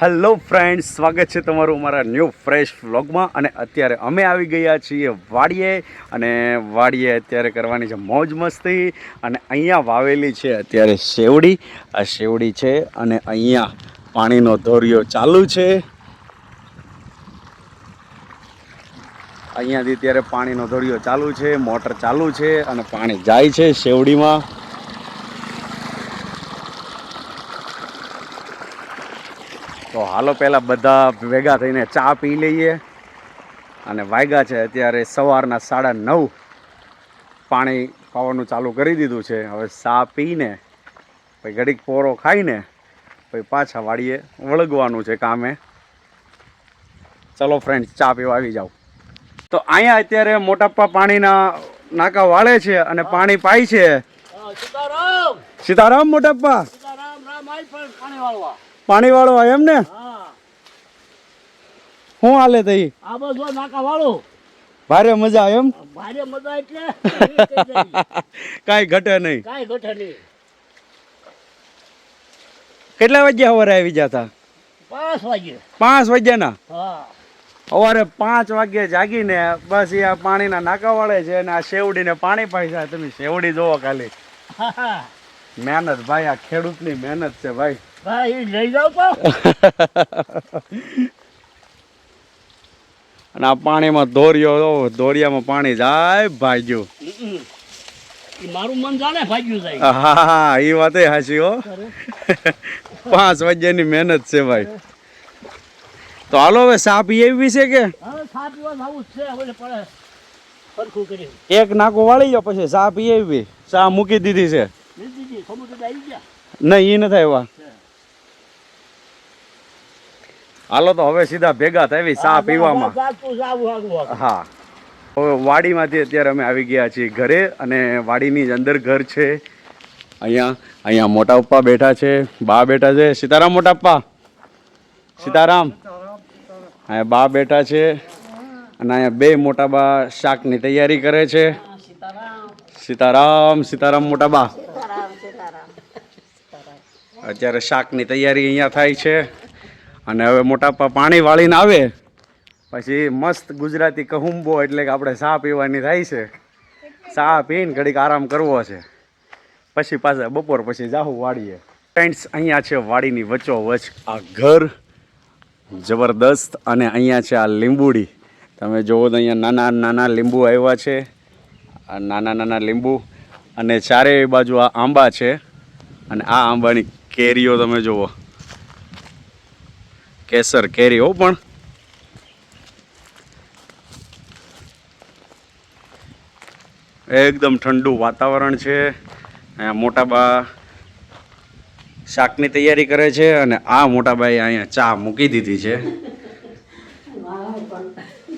Hello friends સ્વાગત છે તમારું અમારા ન્યૂ ફ્રેશ વ્લોગમાં અને અત્યારે અમે આવી ગયા છીએ વાડીએ. અને વાડીએ અત્યારે કરવાની છે મોજ મસ્તી. અને અહીંયા વાવેલી છે અત્યારે શેવડી. આ શેવડી છે અને અહીંયા પાણીનો ધોરિયો ચાલુ છે. અહીંયાથી અત્યારે પાણીનો ધોરિયો ચાલુ છે, મોટર ચાલુ છે અને પાણી જાય છે શેવડીમાં. તો હાલો પહેલાં બધા ભેગા થઈને ચા પી લઈએ. અને વાગ્યા છે અત્યારે સવારના સાડા નવ. પાણી પાવાનું ચાલુ કરી દીધું છે. હવે ચા પીને પછી ઘડીક પોરો ખાઈને પછી પાછા વાળીએ વળગવાનું છે કામે. ચલો ફ્રેન્ડ ચા પીવા આવી જાઓ. તો અહીંયા અત્યારે મોટાપ્પા પાણીના નાકા વાળે છે અને પાણી પાય છે. સીતારામ! મોટાપ્પા. પણ વાળો એમ ને? હા. શું હાલે તઈ? આ નાકા વાળો. ભારે મજા એમ? ભારે મજા એટલે કઈ ઘટે નહીં. કાંઈ ઘટે નહીં. કેટલા વાગ્યા સવારે આવી જતા પાંચ વાગે. પાંચ વાગ્યાના? ના સવારે પાંચ વાગે જાગીને બસ એ આ પાણીના નાકા વાળે છે અને આ શેવડીને પાણી પાઈ જાય. તમે શેવડી જોવો ખાલી. મહેનત ભાઈ આ ખેડૂતની મહેનત છે ભાઈ. ભાઈ લઈ જાવ તો અને આ પાણીમાં દોરિયો દોરિયામાં પાણી જાય ભાગ્યું. મારું મન જાણે ભાગ્યું જાય. હા હા એ વાત હાચી હો. પાંચ વાગ્યાની મહેનત છે ભાઈ. તો હાલો હવે સાપ એવી છે કે? એક નાકો વાળી ગયો પછી ચા પી એવી ચા મૂકી દીધી છે. નહીં એ નથી આવ્યા. હાલો તો હવે સીધા ભેગા થાય ચા પીવામાં. હા. હવે વાડીમાંથી અત્યારે અમે આવી ગયા છીએ ઘરે અને વાડીની જ અંદર ઘર છે. અહીંયા અહીંયા મોટા પપ્પા બેઠા છે બા બેઠા છે. સીતારામ મોટા પપ્પા. સીતારામ. અહીંયા બા બેઠા છે અને અહીંયા બે મોટા બા શાકની તૈયારી કરે છે. સીતારામ સીતારામ મોટા બા. અત્યારે શાકની તૈયારી અહીંયા થાય છે. અને હવે મોટાપા પાણી વાળીને આવે. પછી મસ્ત ગુજરાતી કહુંબો એટલે કે આપણે ચા પીવાની થાય છે. ચા પીને ઘડીક આરામ કરવો છે. પછી પાછા બપોર પછી જાહું વાડીએ ફ્રેન્ડ્સ અહીંયા છે વાડીની વચ્ચોવચ આ ઘર જબરદસ્ત અને અહીંયા છે આ લીંબુડી. તમે જોવો તો અહીંયા નાના નાના લીંબુ આવ્યા છે. આ નાના નાના લીંબુ અને ચારેય બાજુ આ આંબા છે. અને આ આંબાની કેરીઓ તમે જુઓ કેસર કેરી હો પણ. એકદમ ઠંડુ વાતાવરણ છે. મોટા બા શાકની તૈયારી કરે છે અને આ મોટા બાઈ અહીંયા ચા મૂકી દીધી છે.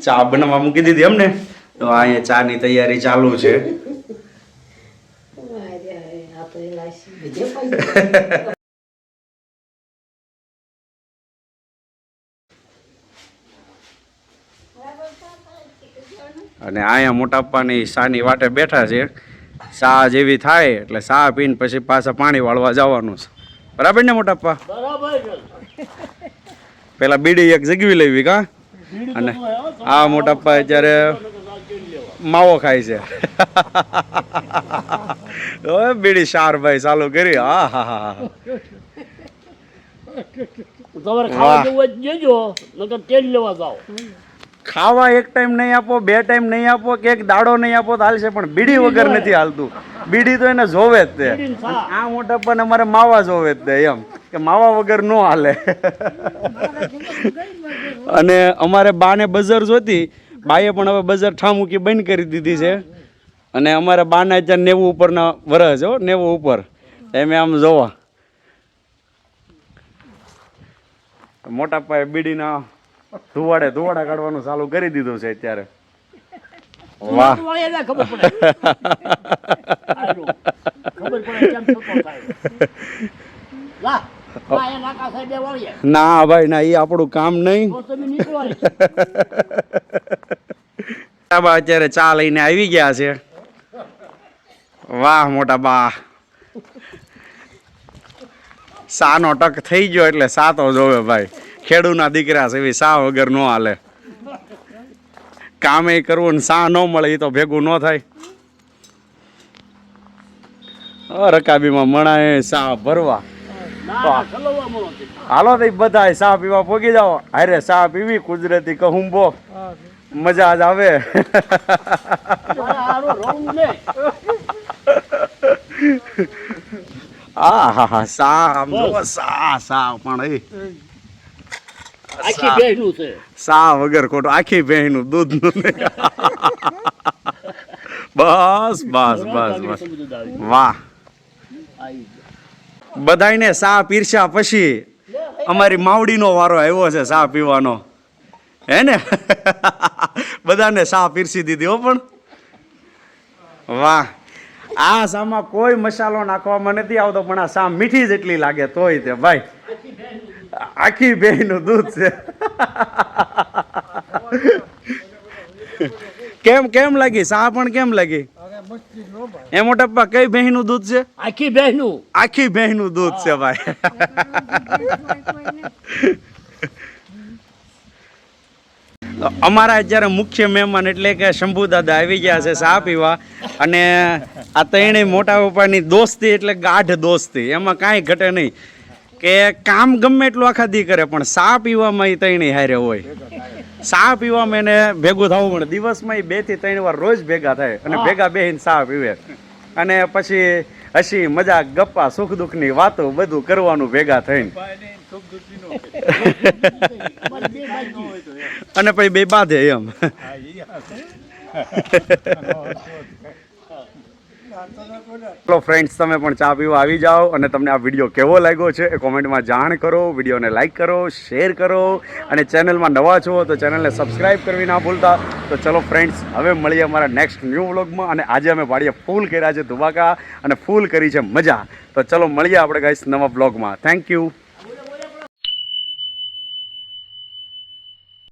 ચા બનાવવા મૂકી દીધી એમ ને તો અહીંયા ચાની તૈયારી ચાલુ છે. અને અહીંયા મોટાપ્પાની શાની વાટે બેઠા છે. શાહ જેવી થાય એટલે શાહ પીને પછી પાછા પાણી વાળવા જવાનું છે. બરાબર ને મોટા પપ્પા બરાબર છે. પેલા બીડી એક જગવી લેવી કા? અને આ મોટાપ્પા અત્યારે માવો ખાય છે. ઓય બીડી શાર ભાઈ ચાલુ કરી. હા હા હા તમારે ખાવા જવું જ તો નકર તેલ લેવા જાઓ. ખાવા એક ટાઈમ નહીં આપો બે ટાઈમ નહીં આપો કે એક દાડો નહીં આપો તો હાલશે પણ બીડી વગર નથી હાલતું. બીડી તો એને જોવે જ તે. આ મોટા પણ અમારે માવા જોવે જ તે એમ કે માવા વગર ન હાલે. અને અમારે બાને બજાર જોતી બાએ પણ હવે બજાર ઠામુકી બંધ કરી દીધી છે. અને અમારે બાને અત્યારે નેવું ઉપરના વરસ હો નેવું ઉપર. એમ આમ જોવા. મોટા પાયે બીડીના ધુવાડે ધુવાડા કાઢવાનું ચાલુ કરી દીધું છે અત્યારે. વાહ. ના ભાઈ ના એ આપણું કામ નહીં. અત્યારે ચા લઈને આવી ગયા છે. વાહ મોટા બા. સાનો ટક થઈ ગયો એટલે સાતો જોવે ભાઈ. ખેડૂના દીકરા છે, એવી સા વગર ન હાલે. કામે કરવું ને સા ન મળે એ તો ભેગું ન થાય. રકાબીમાં મણાએ સા ભરવા. હાલો તો બધા સા પીવા પોગી જાઓ. અરે સા પીવી, કુદરતી કહુંબો મજા જ આવે. આ હા હા સા આમ સા સા પણ આખી બેહનું છે. સા વગર ખોટું આખી બહેનું દૂધનું. બસ બસ બસ બસ. વાહ. બધાને સા પીરસ્યા પછી અમારી માવડીનો વારો આવ્યો છે સા પીવાનો. હે ને? બધાને સા પીરસી દીધી હો પણ. વાહ. આ સામાં કોઈ મસાલો નાખવામાં નથી આવતો પણ આ સા મીઠી જેટલી લાગે તોય તે ભાઈ. આખી બેનું દૂધ છે કેમ કેમ લાગી સા પણ કેમ લાગી એ મોટાપા કઈ બહેનું દૂધ છે આખી બેહનું આખી બહેનું દૂધ છે ભાઈ અમારા અત્યારે મુખ્ય મહેમાન એટલે કે શંભુ દાદા આવી ગયા છે ચા પીવા અને આ ત્રણેય મોટા પપ્પાની દોસ્તી એટલે ગાઢ દોસ્તી એમાં કાંઈ ઘટે નહીં કે કામ ગમે એટલું આખા દી કરે પણ સા પીવામાં એ ત્રણેય હારે હોય. સા પીવામાં એને ભેગું થવું પડે દિવસમાં એ બેથી ત્રણ વાર રોજ ભેગા થાય અને ભેગા બેહીને સા પીવે. અને પછી હસી મજાક ગપ્પા સુખ દુઃખની વાતો બધું કરવાનું ભેગા થઈને. અને પછી બે બાંધે એમ. ચલો ફ્રેન્ડ્સ તમે પણ ચા પીવા આવી જાઓ અને તમને આ વીડિયો કેવો લાગ્યો છે એ કોમેન્ટમાં જાણ કરો વિડીયોને લાઇક કરો શેર કરો અને ચેનલમાં નવા છો તો ચેનલને સબસ્ક્રાઈબ કરવી ના ભૂલતા. તો ચલો ફ્રેન્ડ્સ હવે મળીએ અમારા નેક્સ્ટ ન્યૂ વ્લોગમાં અને આજે અમે પાડીએ ફૂલ કર્યા છે ધુબાકા અને ફૂલ કરી છે મજા. તો ચલો મળીએ આપણે ગાઈસ નવા બ્લોગમાં થેન્ક યુ